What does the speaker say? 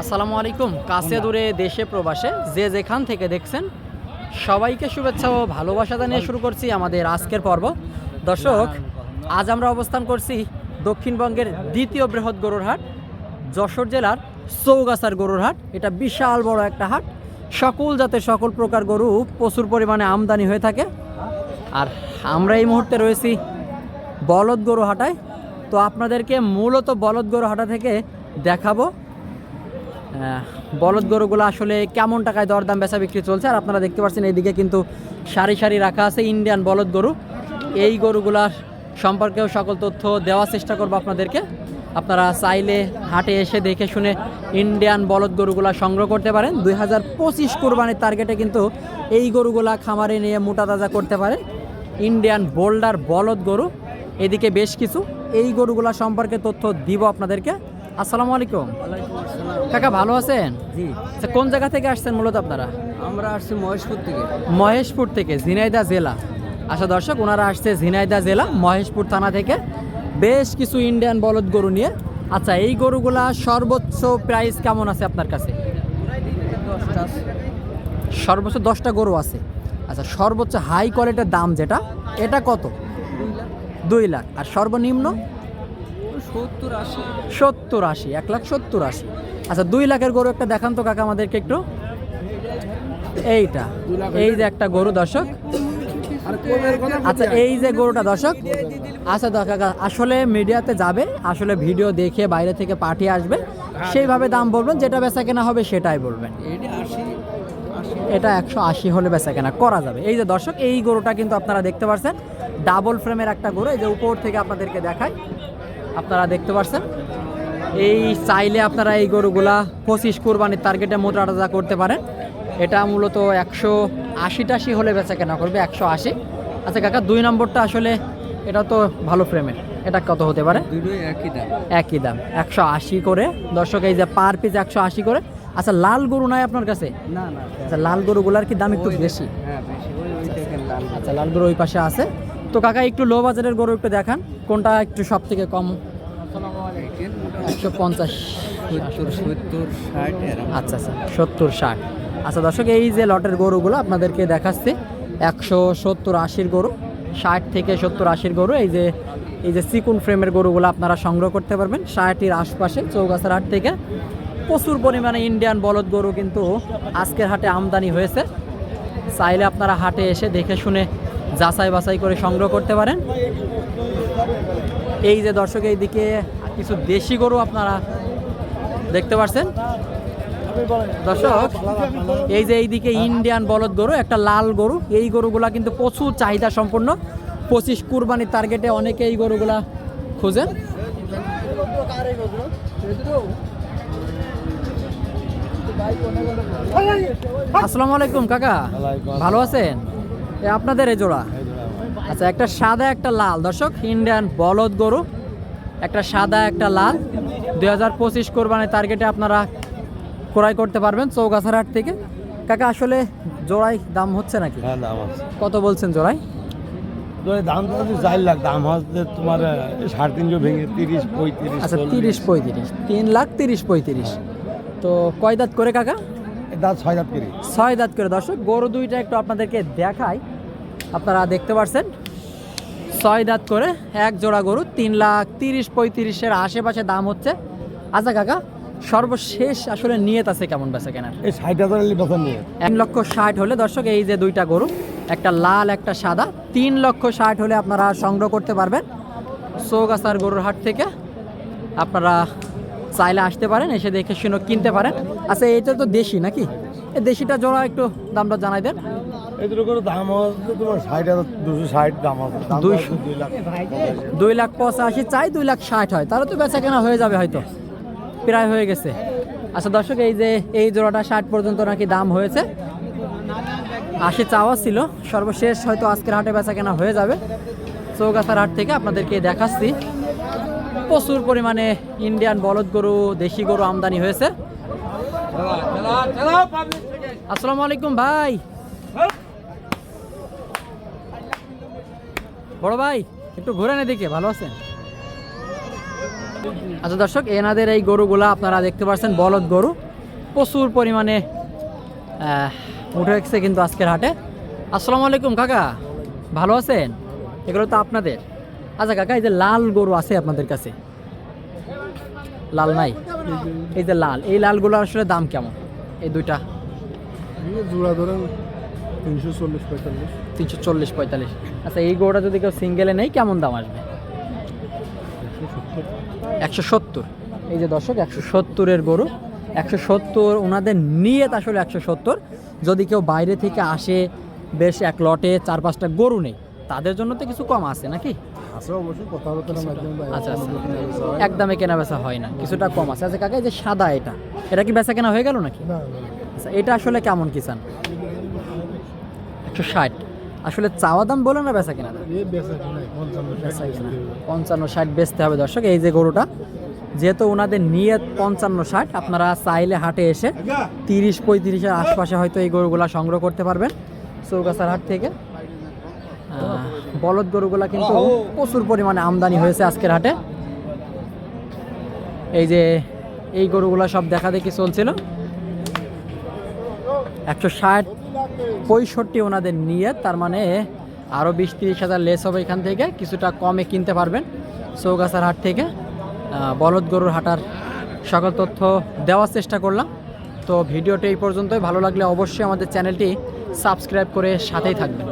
আসসালামু আলাইকুম। কাছে দূরে, দেশে, প্রবাসে যে যেখান থেকে দেখছেন, সবাইকে শুভেচ্ছা ও ভালোবাসা জানিয়ে শুরু করছি আমাদের আজকের পর্ব। দর্শক, আজ আমরা অবস্থান করছি দক্ষিণবঙ্গের দ্বিতীয় বৃহৎ গরুর হাট, যশোর জেলার চৌগাছার গরুর হাট। এটা বিশাল বড় একটা হাট। সকল জাতের, সকল প্রকার গরু প্রচুর পরিমাণে আমদানি হয়ে থাকে। আর আমরা এই মুহূর্তে রয়েছি বলদ গরু হাটায়। তো আপনাদেরকে মূলত বলদ গরু হাটা থেকে দেখাবো। বলদ গরুগুলো আসলে কেমন টাকায় দরদাম বেচা বিক্রি চলছে? আর আপনারা দেখতে পাচ্ছেন এইদিকে কিন্তু সারি সারি রাখা আছে ইন্ডিয়ান বলদ গরু। এই গরুগুলার সম্পর্কেও সকল তথ্য দেওয়ার চেষ্টা করব আপনাদেরকে। আপনারা চাইলে হাটে এসে দেখে শুনে ইন্ডিয়ান বলদ গরুগুলা সংগ্রহ করতে পারেন। দুই হাজার পঁচিশ কোরবানির টার্গেটে কিন্তু এই গরুগুলা খামারে নিয়ে মোটা তাজা করতে পারে ইন্ডিয়ান বোল্ডার বলদ গরু। এদিকে বেশ কিছু। এই গরুগুলা সম্পর্কে তথ্য দিব আপনাদেরকে। আসসালামু আলাইকুম। কাকা ভালো আছেন? জি। আচ্ছা কোন জায়গা থেকে আসছেন মূলত আপনারা? আমরা আসছি মহেশপুর থেকে। মহেশপুর থেকে ঝিনাইদা জেলা। আচ্ছা দর্শক ওনারা আসছে ঝিনাইদা জেলা মহেশপুর থানা থেকে। বেশ কিছু ইন্ডিয়ান বলদ গরু নিয়ে। আচ্ছা এই গরুগুলা সর্বোচ্চ প্রাইস কেমন আছে আপনার কাছে? সর্বোচ্চ দশটা গরু আছে। আচ্ছা সর্বোচ্চ হাই কোয়ালিটির দাম যেটা এটা কত? দুই লাখ। আর সর্বনিম্ন? সত্তর আশি। এক লাখ সত্তর আশি। আচ্ছা দুই লাখের গরু একটা দেখান তো কাকা আমাদেরকে একটু। এইটা এই যে একটা গরু দর্শক। আচ্ছা এই যে গরুটা দর্শক। আচ্ছা কাকা আসলে মিডিয়াতে যাবে আসলে ভিডিও দেখে বাইরে থেকে পাঠিয়ে আসবে। সেইভাবে দাম বলবেন যেটা বেচা কেনা হবে সেটাই বলবেন। এটা একশো আশি হলে বেচা কেনা করা যাবে। এই যে দর্শক এই গরুটা কিন্তু আপনারা দেখতে পাচ্ছেন ডাবল ফ্রেমের একটা গরু এই যে উপর থেকে আপনাদেরকে দেখায় আপনারা দেখতে পাচ্ছেন এই চাইলে আপনারা এই গরুগুলা পঁচিশ কোরবানির টার্গেটে মোটা টাজা করতে পারেন। এটা মূলত একশো আশি টাশি হলে বেচা কেনা করবে একশো আশি। আচ্ছা কাকা দুই নম্বরটা আসলে এটা তো ভালো ফ্রেমের এটা কত হতে পারে? একই দাম। একই দাম একশো আশি করে। দর্শক এই যে পার পিস একশো আশি করে। আচ্ছা লাল গরু নাই আপনার কাছে? না না। আচ্ছা লাল গরুগুলার কি দাম একটু বেশি? হ্যাঁ বেশি। ওই ওই দেখেন লাল আচ্ছা লাল গরু ওই পাশে আছে। তো কাকা একটু লো বাজারের গরু একটু দেখান কোনটা একটু সব থেকে কম? একশো পঞ্চাশ। আচ্ছা আচ্ছা সত্তর ষাট। আচ্ছা দর্শক এই যে লটের গরুগুলো আপনাদেরকে দেখাচ্ছি একশো সত্তর আশির গরু ষাট থেকে সত্তর আশির গরু এই যে এই যে সিকুন ফ্রেমের গরুগুলো আপনারা সংগ্রহ করতে পারবেন ষাটটির আশপাশে চৌগাছার হাট থেকে। প্রচুর পরিমাণে ইন্ডিয়ান বলদ গরু কিন্তু আজকের হাটে আমদানি হয়েছে। চাইলে আপনারা হাটে এসে দেখে শুনে যাচাই বাছাই করে সংগ্রহ করতে পারেন। এই যে দর্শক এইদিকে কিছু দেশি গরু আপনারা দেখতে পাচ্ছেন দর্শক এই যে এইদিকে ইন্ডিয়ান বলদ গরু একটা লাল গরু। এই গরুগুলা কিন্তু প্রচুর চাহিদা সম্পন্ন। পঁচিশ কুরবানির টার্গেটে অনেকে এই গরুগুলা খোঁজেন। আসসালামু আলাইকুম কাকা। ভালো আছেন? আপনাদের এই জোড়া? আচ্ছা একটা সাদা একটা লাল। দর্শক ইন্ডিয়ান বলদ গরু একটা সাদা একটা লাল। দুই হাজার পঁচিশ কোরবানির টার্গেটে আপনারা ক্রয় করতে পারবেন চৌগাছার হাট থেকে। কাকা আসলে জোড়াই দাম হচ্ছে নাকি? হ্যাঁ দাম আছে। কত বলছেন জোড়াই দাম তো চার লাখ দাম হচ্ছে তোমার সাড়ে তিনশো ভেঙে তিরিশ পঁয়ত্রিশ আচ্ছা তিরিশ পঁয়ত্রিশ তিন লাখ তিরিশ পঁয়ত্রিশ। তো কয় দাঁত করে কাকা? দাম ছয় দাঁত করে। ছয় দাঁত করে। দর্শক গরু দুইটা একটু আপনাদেরকে দেখাই। আপনারা দেখতে পাচ্ছেন ছয় দাঁত করে এক জোড়া গরু তিন লাখ তিরিশ পঁয়ত্রিশের আশেপাশে দাম হচ্ছে। আচ্ছা কাকা সর্বশেষ আসলে নিয়ত আছে কেমন বেচা কেনার? এই ষাট হাজার নিয়ে এক লক্ষ ষাট হলে দর্শক এই যে দুইটা গরু একটা লাল একটা সাদা তিন লক্ষ ষাট হলে আপনারা সংগ্রহ করতে পারবেন। চৌগাছার গরুর হাট থেকে আপনারা চাইলে আসতে পারেন এসে দেখে শুনে কিনতে পারেন। আচ্ছা এটা তো দেশি নাকি? এই দেশিটা জোড়া একটু দামটা জানাই দেন। করে দাম তোমার ষাট হাজার দুশো ষাট দাম আছে। দুইশো। দুই লাখ। পঁচাশি চাই দুই লাখ ষাট হয়। তাহলে তো বেচা কেনা হয়ে যাবে হয়তো। প্রায় হয়ে গেছে। আচ্ছা দর্শক এই যে এই জোড়াটা ষাট পর্যন্ত নাকি দাম হয়েছে। আশি চাওয়া ছিল। সর্বশেষ হয়তো আজকের হাটে বেচা কেনা হয়ে যাবে। চৌগাছার হাট থেকে আপনাদেরকে দেখাচ্ছি। প্রচুর পরিমাণে ইন্ডিয়ান বলদ গরু, দেশি গরু আমদানি হয়েছে। আসসালামু আলাইকুম ভাই। বড় ভাই, একটু ঘুরেন এদিকে, ভালো আছেন? আচ্ছা দর্শক, এনাদের এই গরুগুলা আপনারা দেখতে পাচ্ছেন বলদ গরু। প্রচুর পরিমাণে উঠে গেছে কিন্তু আজকের হাটে। আসসালামু আলাইকুম, কাকা। ভালো আছেন? এগুলো তো আপনাদের। আচ্ছা কাকা এই যে লাল গরু আছে আপনাদের কাছে? লাল নাই? এই যে লাল এই লালগুলোর আসলে দাম কেমন? এই দুইটা? জোড়া ধরেন তিনশো চল্লিশ পঁয়তাল্লিশ। তিনশো চল্লিশ পঁয়তাল্লিশ। আচ্ছা এই গরুটা যদি কেউ সিঙ্গেলে নেই কেমন দাম আসবে? একশো সত্তর। এই যে দর্শক একশো সত্তরের গরু। একশো সত্তর ওনাদের নিয়ত আসলে একশো সত্তর। যদি কেউ বাইরে থেকে আসে বেশ এক লটে চার পাঁচটা গরু নেই তাদের জন্য তো কিছু কম আছে নাকি? আছে অবশ্যই কথাবার্তার মাধ্যমে আচ্ছা আচ্ছা। একদমে কেনা বেচা হয় না কিছুটা কম আছে। আচ্ছা কাকা এই যে সাদা এটা এটা কি বেচা কেনা হয়ে গেল নাকি? আচ্ছা এটা আসলে কেমন কি চান? একশো ষাট। আসলে চাওয়া দাম বলে না বেচা কেনা কেনা। পঞ্চান্ন ষাট বেচতে হবে দর্শক এই যে গরুটা। যেহেতু ওনাদের নিয়ত পঞ্চান্ন ষাট আপনারা চাইলে হাটে এসে তিরিশ পঁয়ত্রিশের আশপাশে হয়তো এই গরুগুলা সংগ্রহ করতে পারবেন। চৌগাছার হাট থেকে। বলদ গরুগুলা কিন্তু প্রচুর পরিমাণে আমদানি হয়েছে আজকের হাটে। এই যে এই গরুগুলা সব দেখা দেখি চলছিল। একশো ষাট পঁয়ষট্টি ওনাদের নিয়ে তার মানে আরও বিশ তিরিশ হাজার লেস হবে এখান থেকে কিছুটা কমে কিনতে পারবেন চৌগাছার হাট থেকে। বলদ গরুর হাটার সকল তথ্য দেওয়ার চেষ্টা করলাম। তো ভিডিওটি এই পর্যন্তই ভালো লাগলে অবশ্যই আমাদের চ্যানেলটি সাবস্ক্রাইব করে সাথেই থাকবেন।